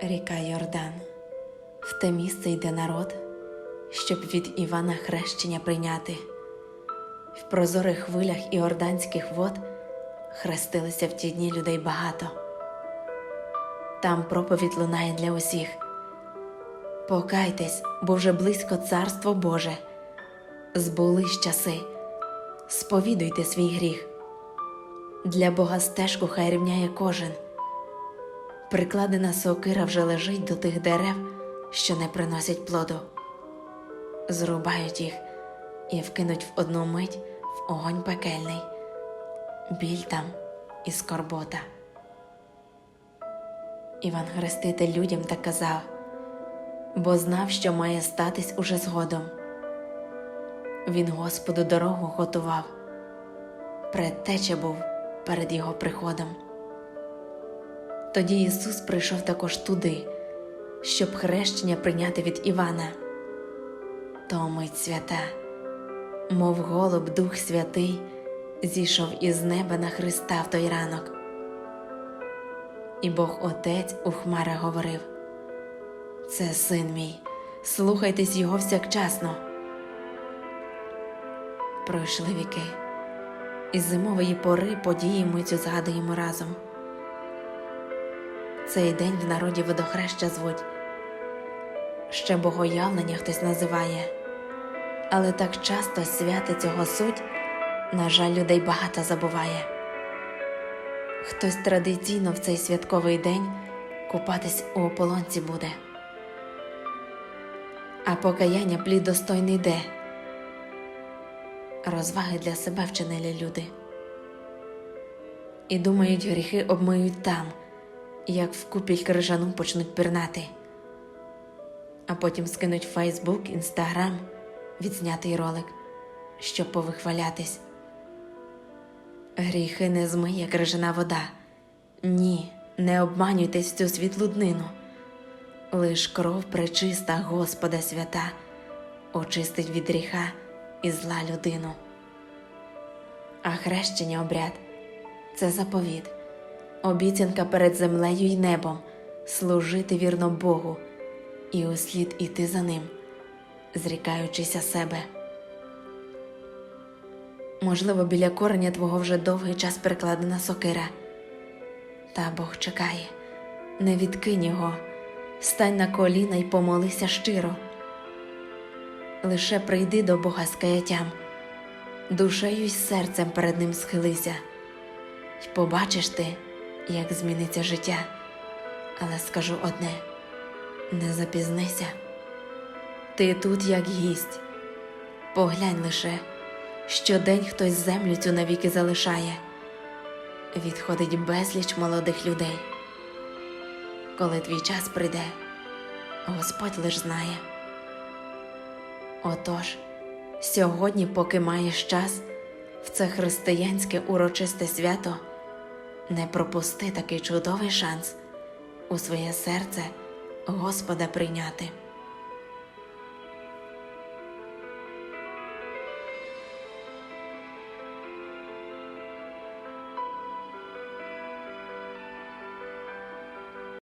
Ріка Йордан, в те місце йде народ, щоб від Івана хрещення прийняти. В прозорих хвилях іорданських вод хрестилися в ті дні людей багато. Там проповідь лунає для усіх. Покайтесь, бо вже близько царство Боже. Збулись часи, сповідуйте свій гріх. Для Бога стежку хай рівняє кожен. Прикладена сокира вже лежить до тих дерев, що не приносять плоду. Зрубають їх і вкинуть в одну мить в огонь пекельний, біль там і скорбота. Іван Хреститель людям так казав, бо знав, що має статись уже згодом. Він Господу дорогу готував, предтеча був перед його приходом. Тоді Ісус прийшов також туди, щоб хрещення прийняти від Івана. То мить свята, мов голуб Дух Святий, зійшов із неба на Христа в той ранок. І Бог Отець у хмарах говорив: Це син мій, слухайтесь його всякчасно. Пройшли віки, із зимової пори події ми цю згадуємо разом. Цей день в народі водохреща звуть. Ще богоявлення хтось називає, але так часто святи цього суть, на жаль, людей багато забуває. Хтось традиційно в цей святковий день купатись у ополонці буде. А покаяння плід достойний де. Розваги для себе вчинили люди. І думають, гріхи обмиють там як в купіль крижану почнуть пірнати, а потім скинуть Фейсбук, Інстаграм відзнятий ролик, щоб повихвалятись. Гріхи не змиє крижана вода. Ні, не обманюйтесь цю світлу днину. Лиш кров пречиста Господа свята очистить від гріха і зла людину. А хрещення обряд це заповіт обіцянка перед землею й небом служити вірно Богу і услід іти за ним, зрікаючися себе. Можливо, біля кореня твого вже довгий час прикладена сокира. Та Бог чекає, не відкинь його, стань на коліна й помолися щиро. Лише прийди до Бога з каяттям, душею й серцем перед Ним схилися, й побачиш ти як зміниться життя, але скажу одне: не запізнися. Ти тут, як гість, поглянь лише, щодень хтось землю цю навіки залишає, відходить безліч молодих людей. Коли твій час прийде, Господь лиш знає. Отож, сьогодні, поки маєш час, в це християнське урочисте свято. Не пропусти такий чудовий шанс у своє серце Господа прийняти.